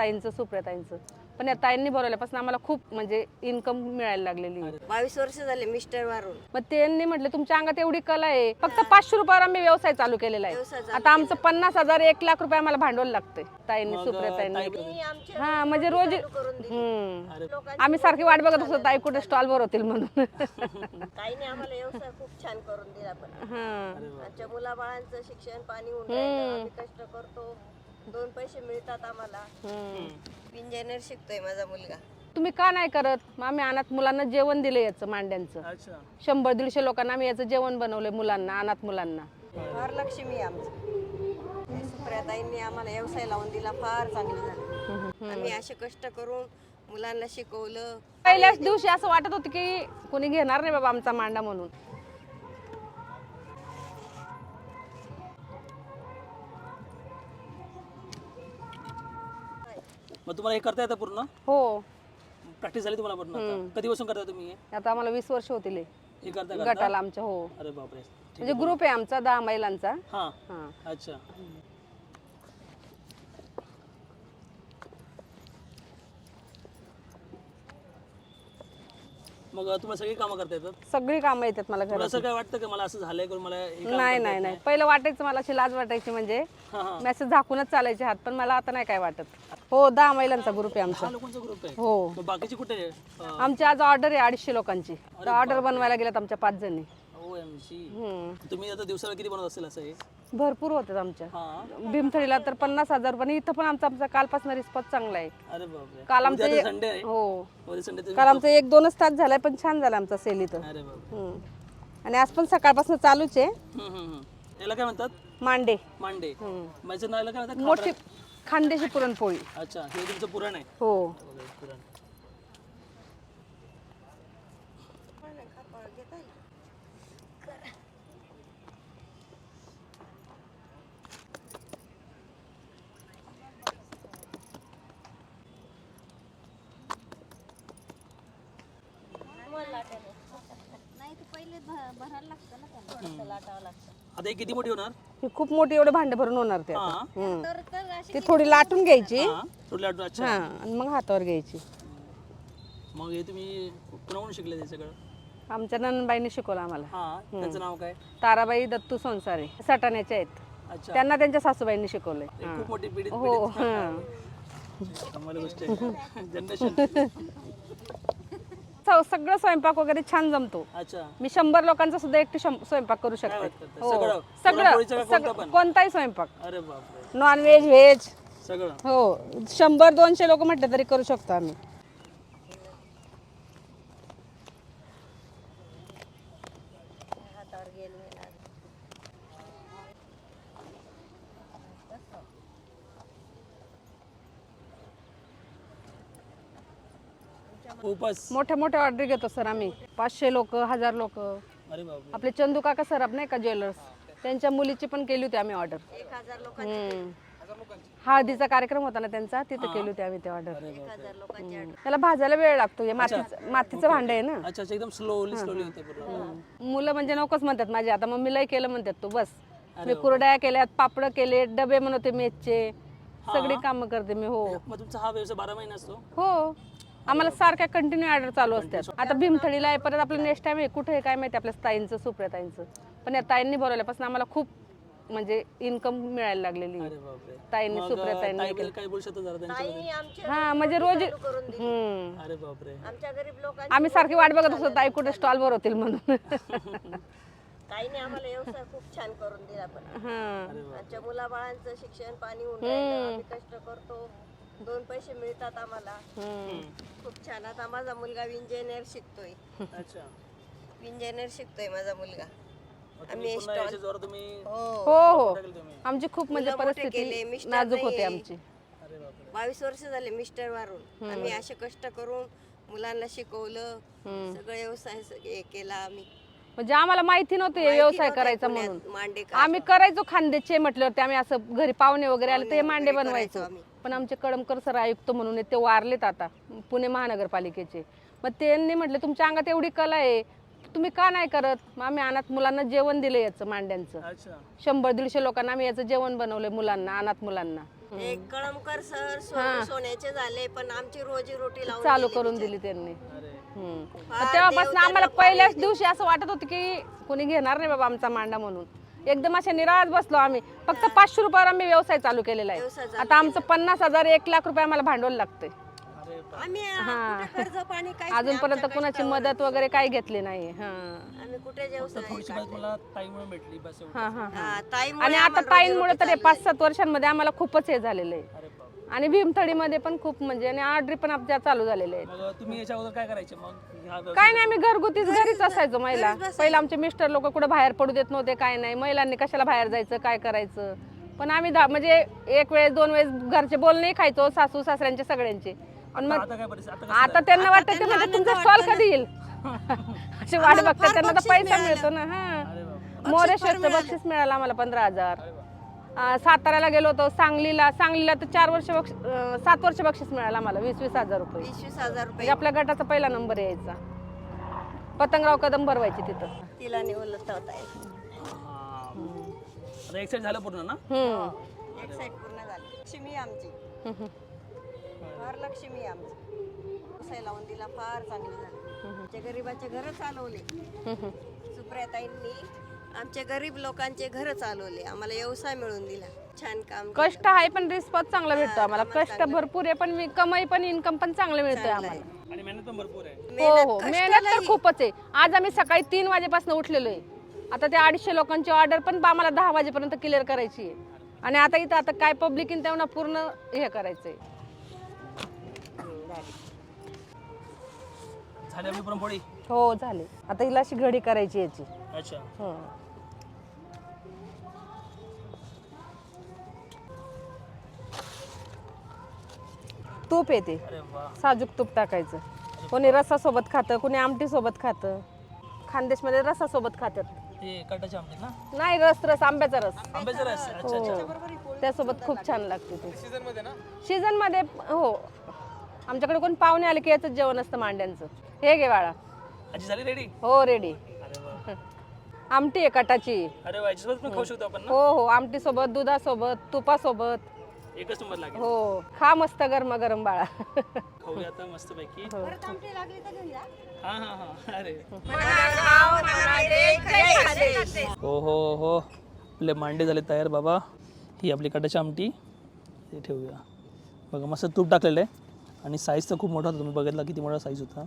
ताईंचं सुप्रियाताईंचं. पण या ताईंनी बोलवल्यापासून आम्हाला खूप म्हणजे इन्कम मिळायला लागलेली आहे. बावीस वर्ष झाले मिस्टर वारून मग त्यांनी म्हटलं तुमच्या अंगात एवढी कला आहे. फक्त पाचशे रुपयावर आम्ही व्यवसाय चालू केलेला व्यवसाय आहे चालू आता आमचं पन्नास हजार एक लाख रुपये आम्हाला भांडवल लागतंय. ताईंनी सुप्रियाताईंनी. मी आमच्या हा म्हणजे रोज करून दिली. हम्म. आम्ही सारखी वाट बघत असतो ताई कुठे स्टॉल भरवतील म्हणून. ताईने आम्हाला व्यवसाय खूप छान करून दिला पण. हा. आमच्या मुलाबाळांचं शिक्षण पाणी होऊन राहिलं आम्ही कष्ट करतो. दोन पैसे मिळतात आम्हाला. इंजिनियर शिकतोय माझा मुलगा. तुम्ही का नाही करत? मग आम्ही अनाथ मुलांना जेवण दिलं याचं मांड्यांचं. अच्छा. शंभर दीडशे लोकांना आम्ही याचं जेवण बनवलंय मुलांना अनाथ मुलांना. फार लक्ष्मी आहे आमचं. सुप्रियाताईंनी आम्हाला व्यवसाय लावून दिला फार चांगलं झालं. आम्ही असे कष्ट करून मुलांना शिकवलं. पहिल्याच दिवशी असं वाटत होतं की कोणी घेणार नाही बाबा आमचा मांडा म्हणून. मग तुम्हाला हे करता येतं पूर्ण? हो. प्रॅक्टिस झाली तुम्हाला पूर्ण आता? कधीपासून करता तुम्ही हे? आता आम्हाला वीस वर्ष होतील हे. हे करता करता? गटाला आमच्या हो. अरे बापरे. म्हणजे ग्रुप आहे आमचा दहा महिलांचा. हा. हा. अच्छा. मग तुम्हाला सगळी कामं करता येतात? सगळी कामं येतात मला तुला घरात असं काय वाटतं का? मला असं झालंय करून मला हे काम नाही नाही नाही. पहिलं वाटायचं मला अशी लाज वाटायची म्हणजे हा हा. मेसेज झाकूनच चालायचे हात पण मला आता नाही काय वाटत. हो दहा महिलांचा ग्रुप आहे आमचा. हा लोकांचा ग्रुप आहे. हो. मग बाकीचे कुठे आमची आज ऑर्डर आहे अडीचशे लोकांची. तर ऑर्डर बनवायला गेल्यात आमच्या पाच जणी. हम्म. तुम्ही आता दिवसाला किती बनवत असेल असं हे? भरपूर होतात आमच्या. हा. भीमथडीला तर पन्नास हजार पण इथं पण आमचा आमचा कालपासून रिस्पॉन्स चांगला आहे. अरे बापरे. काल आमचं उद्या संडे आहे. हो. उद्या संडे काल आमचं एक दोनच तास झालाय पण छान झाला आमचा सेल इथं. अरे बापरे. हम्म. आणि आज पण सकाळपासून चालूच आहे. हम्म, हम्म, हम्म. याला काय म्हणतात? मांडे. मांडे. हम्म. माझ्या नावाला काय म्हणतात? मोठी खानदेशी पुरणपोळी अच्छा हे तुमचं पुराण आहे? हो. बघा, पुराण आता हे किती मोठी होणार? ही खूप मोठी एवढे भांडे भरून होणार ते आता. हा. हम्म. ती थोडी लाटून घ्यायची. हा थोडी लाटू अच्छा. हा आणि मग हातावर घ्यायची. मग हे तुम्ही कुणाकडून शिकले ते सगळं? आमच्या नंदबाईने शिकवलं आम्हाला. हा त्याचं नाव काय? ताराबाई दत्तू संसारे सटाण्याच्या आहेत. अच्छा. त्यांना त्यांच्या सासूबाईंनी शिकवलंय. हे खूप मोठी पिढी हो हा. कमाल गोष्ट आहे. जनरेशन सगळं स्वयंपाक वगैरे छान जमतो. अच्छा. मी शंभर लोकांचा सुद्धा एकटी शं- स्वयंपाक करू काय शकते वाटतं? हो. सगळं? सगळं पुरणपोळीचं का कोणतं सगळं. पण? कोणताही स्वयंपाक. अरे बापरे. नॉन व्हेज व्हेज सगळं. हो. शंभर दोनशे लोक म्हटले तरी करू शकतो आम्ही हातावर गेल नाही लागत. खूपच. मोठ्या मोठ्या ऑर्डर घेतो सर आम्ही. पाचशे लोक हजार लोक. अरे आपले चंदू काका सराफ नाही का ज्वेलर्स त्यांच्या मुलीची पण केली होती आम्ही ऑर्डर हळदीचा कार्यक्रम होता ना त्यांचा तिथं केली होती आम्ही ते ऑर्डर. त्याला भाजायला वेळ लागतो हे मातीचं मातीचं भांड आहे ना. अच्छा अच्छा एकदम स्लोली स्लोली होते मुलं म्हणजे नकोच म्हणतात माझे आता मम्मी लय केलं म्हणतात तू बस. मी कुरड्या केल्यात पापड केले डबे बनवते मेसचे. सगळी कामं करते मी हो. मग तुमचा हा व्यवसाय बारा महिने असतो? हो. आम्हाला सारख्या कंटिन्यू ऑर्डर चालू असतात. आता भीमथडीला आहे परत आपलं नेक्स्ट टाइम आहे कुठे आहे काय माहिती आपल्या ताईंचं सुप्रियाताईंचं. पण या ताईंनी बोलवल्यापासून आम्हाला खूप म्हणजे इन्कम मिळायला लागलेली आहे. अरे बापरे. ताईंनी मग सुप्रियाताईंनी ताईबद्दल काय बोलू शकतो जरा त्यांच्याबद्दल? ताईने आमच्या हा म्हणजे रोज करून दिली. हम्म. अरे बापरे. आमच्या गरीब लोकांची आम्ही सारखी वाट बघत असतो ताई कुठे स्टॉल भरवतील म्हणून. ताईने आम्हाला व्यवसाय खूप छान करून दिला पण. हा. आमच्या मुलाबाळांचं शिक्षण पाणी होऊन राहिलं आम्ही कष्ट करतो. दोन पैसे मिळतात आम्हाला. खूप छान. आता माझा मुलगा इंजिनियर शिकतोय. अच्छा. इंजिनियर शिकतोय माझा मुलगा. हो. हो हो. आमची खूप म्हणजे परिस्थिती मिस्टर नाजूक होते. आमची. बावीस वर्ष झाले मिस्टर वारून आम्ही असे कष्ट करून मुलांना शिकवलं. सगळं व्यवसाय स- हे केला आम्ही. म्हणजे आम्हाला माहिती नव्हतं व्यवसाय करायचा म्हणून. मांडे आम्ही करायचो खांद्याचे म्हटल्यावरती आम्ही असं घरी पाहुणे वगैरे आले तर हे मांडे बनवायचो. आम्ही. पण आमचे कडमकर सर आयुक्त म्हणून आहेत, ते वारलेत आता पुणे महानगरपालिकेचे. मग त्यांनी म्हटलं तुमच्या अंगात एवढी कला आहे तुम्ही का नाही करत? मग आम्ही अनाथ मुलांना जेवण दिलं याचं मांड्यांचं. अच्छा. शंभर दीडशे लोकांना आम्ही याचं जेवण बनवलंय मुलांना अनाथ मुलांना. कळमकर सर सोन्याचे झाले पण आमची रोजी रोटी लावून चालू करून. दिली त्यांनी. तेव्हापासून आम्हाला पहिल्याच दिवशी असं वाटत होतं की कोणी घेणार नाही बाबा आमचा मांडा म्हणून. एकदम अशा निराश बसलो आम्ही. फक्त पाचशे रुपयावर आम्ही व्यवसाय चालू केलेला व्यवसाय आहे चालू आता आमचं पन्नास हजार एक लाख रुपये आम्हाला भांडवल लागतंय. अरे बा- आम्ही अं, कुठे कर्ज पाणी काही अजूनपर्यंत कुणाची मदत वगैरे काही घेतली नाही. हा. आम्ही कुठे व्यवसाय थोडीशी मदत मला ताई म्हणून भेटली बस एवढं हा हा. हा, ताईमुळे आणि आता ताईंमुळे तर हे पाच सात वर्षांमध्ये आम्हाला खूपच हे झालेलं आहे. आणि भीमथडीमध्ये पण खूप म्हणजे आणि ऑर्डरी पण आमच्या चालू झालेल्या आहेत. मग तुम्ही याच्या अगोदर काय करायचे? मग ह्या काय नाही आम्ही घरगुतीच घरीच असायचो महिला. पहिला आमचे मिस्टर लोक कुठे बाहेर पडू देत नव्हते काय नाही. महिलांनी कशाला बाहेर जायचं काय करायचं? पण आम्ही दा- म्हणजे एक वेळेस दोन वेळेस घरचे बोलणे खायचो सासू सासऱ्यांचे सगळ्यांचे. पण मग आता काय परिस्थिती? आता कसं आता त्यांना वाटतं की म्हणजे तुमचा स्टॉल कधी येईल? अशी वाट बघतात त्यांना तर पैसा. मिळतो ना. हा अरे मोरेश्वरचं बक्षीस मिळालं. आम्हाला पंधरा हजार. साताऱ्याला गेलो होतो सांगलीला. सांगलीला तर चार वर्ष बक्ष- सात वर्ष बक्षीस मिळालं आम्हाला वीस वीस हजार रुपये. वीस वीस हजार रुपये. म्हणजे आपल्या गटाचा पहिला नंबर यायचा. पतंगराव कदम भरवायची तिथं. तिला निवडलं होता हा. आता एक साईड झालं पूर्ण ना? हम्म. एक साईड पूर्ण झाली. लक्ष्मी आमची. हम्म. फार लक्ष्मी आमची लावून दिला फार चांगली झाली. आमच्या गरीबाचे घर चालवले. हम्म. सुप्रियाताईंनी आमच्या गरीब लोकांचे घर चालवले. आम्हाला व्यवसाय मिळून दिला. छान काम केलं. कष्ट आहे पण रिस्पॉन्स चांगला भेटतो आम्हाला. कष्ट भरपूर आहे पण वि- कमाई पण इन्कम पण चांगलं मिळतंय आम्हाला. आणि मेहनत पण भरपूर आहे. हो मेहनत, हो मेहनत तर. खूपच आहे. आज आम्ही सकाळी तीन वाजेपासून उठलेलो आहे. आता ते अडीचशे लोकांची ऑर्डर पण आम्हाला दहा वाजेपर्यंत क्लिअर करायची आहे. आणि आता इथं आता काय पब्लिक तेवढं पूर्ण हे करायचंय. झाली आपली पुरणपोळी? हो झाले. आता हिला अशी घडी करायची याची. अच्छा. हो. तूप येते अरे वा. साजूक तूप टाकायचं. कोणी रसा सोबत खातं कोणी आमटी सोबत खातं. खानदेशमध्ये रसा सोबत खातात. ते कटाचे आमटे ना? नाही रस रस आंब्याचा रस. आंब्याचा रस. अच्छा अच्छा. हो. त्यासोबत खूप छान लागते ते. सीझनमध्ये हो. आमच्याकडे कोण पाहुणे आले की याच जेवण असतं मांड्यांचं. हे घे बाळा. आजी झाली रेडी हो रेडी अरे वा. आमटी आहे कटाची. अरे वा याच्यासोबत पण खाऊ शकतो आपण ना? हो हो आमटी सोबत दुधासोबत तुपासोबत. एकच नंबर लागेल. हो खा मस्त गरम गरम बाळा. खाऊया आता मस्त पैकी परत आमटी लागली तर घेऊन जा. हा हा हा अरे. हो हो हो. आपले मांडे झाले तयार बाबा. ही आपली कटाची आमटी. हे ठेवूया. बघा मस्त तूप टाकलेलं आहे. आणि साईज तर खूप मोठा होता. तुम्ही बघितला किती मोठा साईज होता.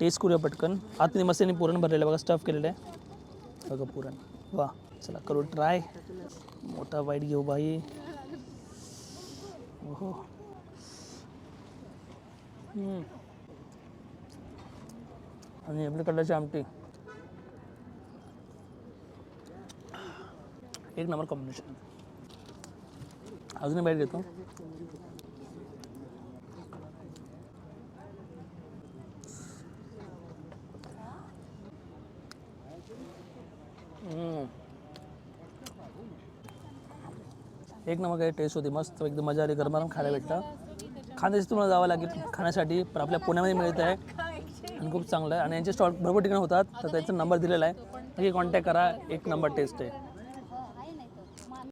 टेस्ट करूया पटकन. आतमध्ये मस्त यांनी पुरण भरलेलं आहे. बघा स्टफ केलेलं आहे. बघा पुरण वा चला करू ट्राय मोठा वाईट घेऊ बाई. हो आणि आपली कडल्याची आमटी. एक नंबर कॉम्बिनेशन अजूनही बाहेर घेतो हम्म. एक नंबर काही टेस्ट होती. मस्त एकदम मजा आली. गरम गरम खायला भेटतं खाण्यासाठी तुम्हाला जावं लागेल. खाण्यासाठी पण आपल्या पुण्यामध्ये मिळत आहे. आणि खूप चांगलं आहे. आणि यांचे स्टॉल भरपूर ठिकाणी होतात. तर त्यांचा नंबर दिलेला आहे. नक्की कॉन्टॅक्ट करा. एक नंबर टेस्ट आहे.